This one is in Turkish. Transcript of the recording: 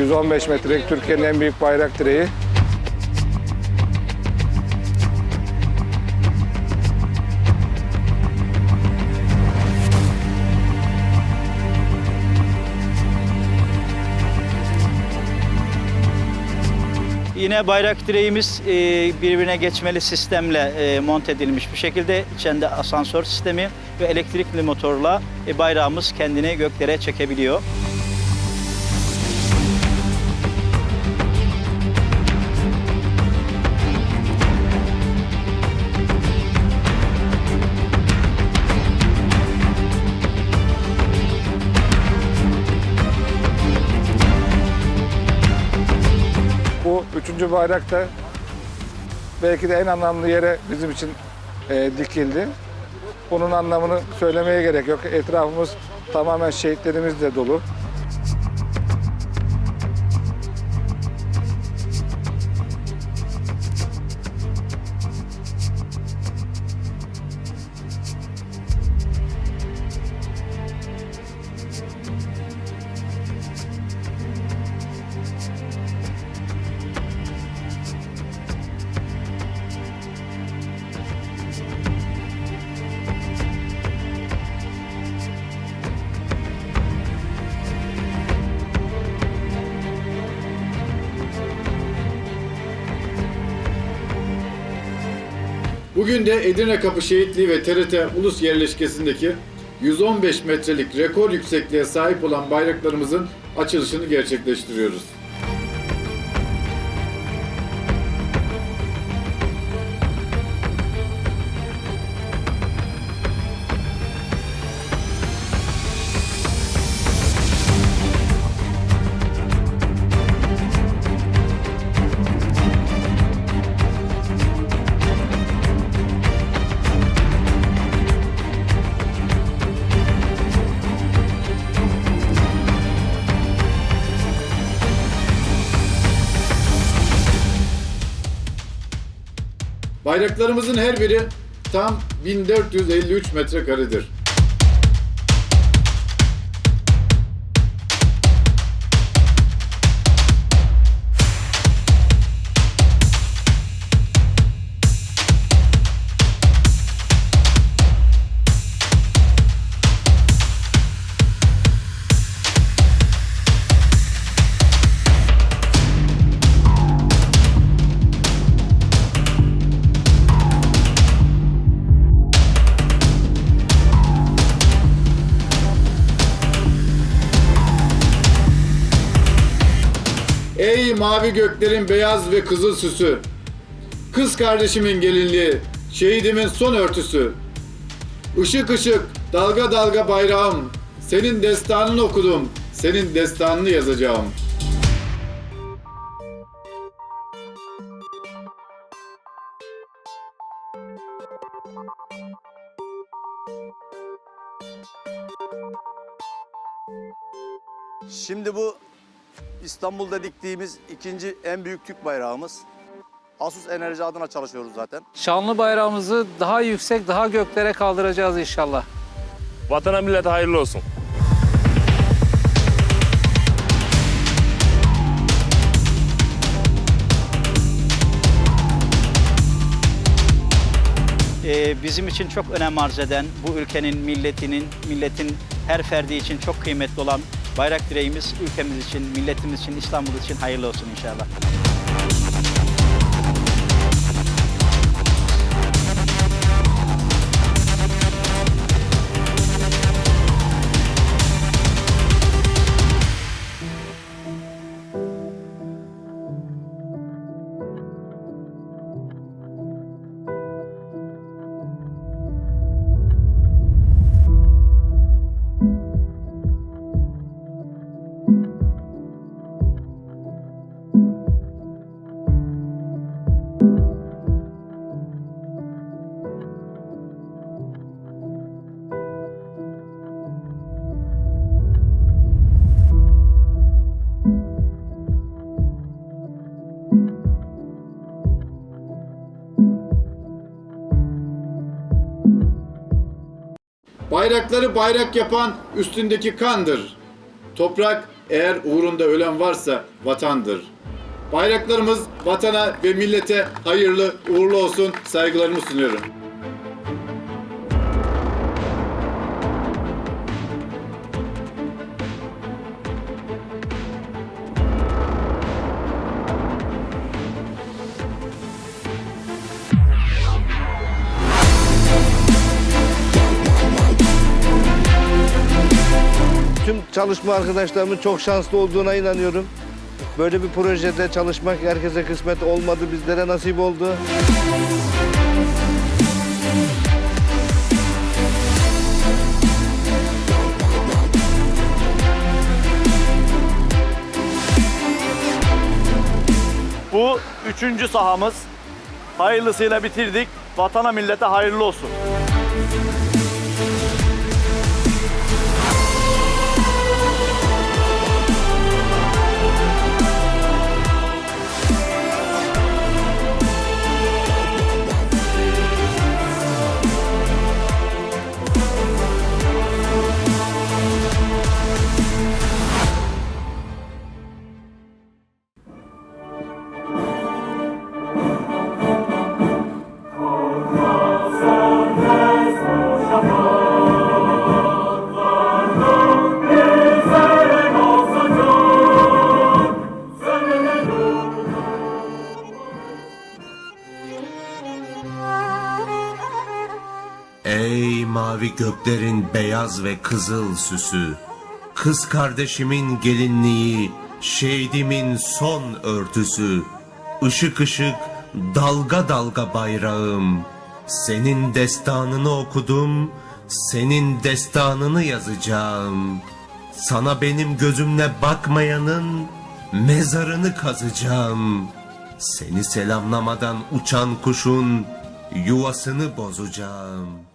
115 metrelik Türkiye'nin en büyük bayrak direği. Yine bayrak direğimiz e, birbirine geçmeli sistemle e, monte edilmiş bir şekilde içinde asansör sistemi ve elektrikli motorla e, bayrağımız kendini göklere çekebiliyor. Üçüncü bayrak da belki de en anlamlı yere bizim için e, dikildi. Bunun anlamını söylemeye gerek yok. Etrafımız tamamen şehitlerimizle dolu. Bugün de Edirne Kapı Şehitliği ve TRT Ulus yerleşkesindeki 115 metrelik rekor yüksekliğe sahip olan bayraklarımızın açılışını gerçekleştiriyoruz. Bayraklarımızın her biri tam 1453 metrekaredir. Ey mavi göklerin beyaz ve kızıl süsü, kız kardeşimin gelinliği, şehidimin son örtüsü. Işık ışık, dalga dalga bayrağım, senin destanını okudum, senin destanını yazacağım. Şimdi bu İstanbul'da diktiğimiz ikinci en büyük Türk bayrağımız. Asus Enerji adına çalışıyoruz zaten. Şanlı bayrağımızı daha yüksek, daha göklere kaldıracağız inşallah. Vatana millete hayırlı olsun. E, bizim için çok önem arz eden, bu ülkenin milletinin, milletin her ferdi için çok kıymetli olan bayrak direğimiz ülkemiz için, milletimiz için, İstanbul için hayırlı olsun inşallah. Bayrakları bayrak yapan üstündeki kandır. Toprak Eğer uğrunda ölen varsa vatandır. Bayraklarımız vatana ve millete hayırlı uğurlu olsun saygılarımı sunuyorum. Çalışma arkadaşlarımın çok şanslı olduğuna inanıyorum. Böyle bir projede çalışmak herkese kısmet olmadı, bizlere nasip oldu. Bu üçüncü sahamız. Hayırlısıyla bitirdik. Vatana millete hayırlı olsun. Mavi göklerin beyaz ve kızıl süsü, kız kardeşimin gelinliği, şehidimin son örtüsü, ışık ışık, dalga dalga bayrağım. Senin destanını okudum, senin destanını yazacağım. Sana benim gözümle bakmayanın mezarını kazacağım. Seni selamlamadan uçan kuşun yuvasını bozacağım.